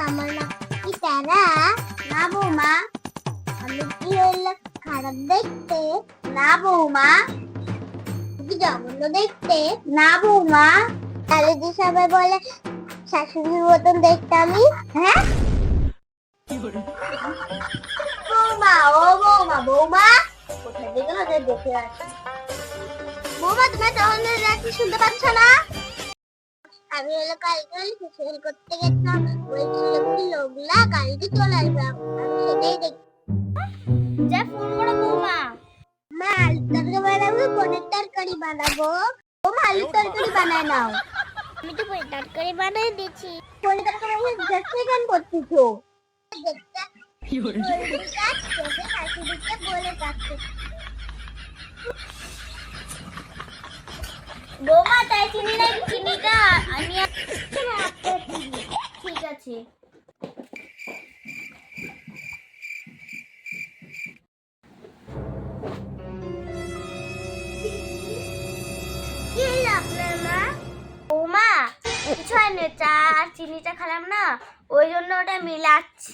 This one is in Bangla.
আমার নাম কি তারা না বৌমা আমি কি হইল খারাপ দেখতে না বৌমা কি তাহলে যে সবাই বলে শাশুড়ির মতন দেখতে আমি হ্যাঁ বৌমা ও বৌমা বৌমা কোথায় যে দেখে আসি বৌমা তোমার তখন রাত্রি শুনতে পাচ্ছ না আমি হলো কালকে ফেসিয়াল করতে গেছিলাম বলছিল কি লোকলা কালকে চলে আসবে। আমি সেটাই দেখি যা ফোন করো বৌমা। মা আলুর তরকারি বানাবো পনির তরকারি বানাবো। বৌমা আলুর তরকারি বানায় নাও। আমি তো পনির তরকারি বানিয়ে দিচ্ছি পনির তরকারি দেখতে কেন করতেছো দেখতে বলে কাটতে বৌমা, তাই চিনি নাই, চিনিটা আমি ঠিক আছে। কিছু হয়নি চা আর চিনিটা খেলাম না, ওই জন্য ওটা মিলাচ্ছি।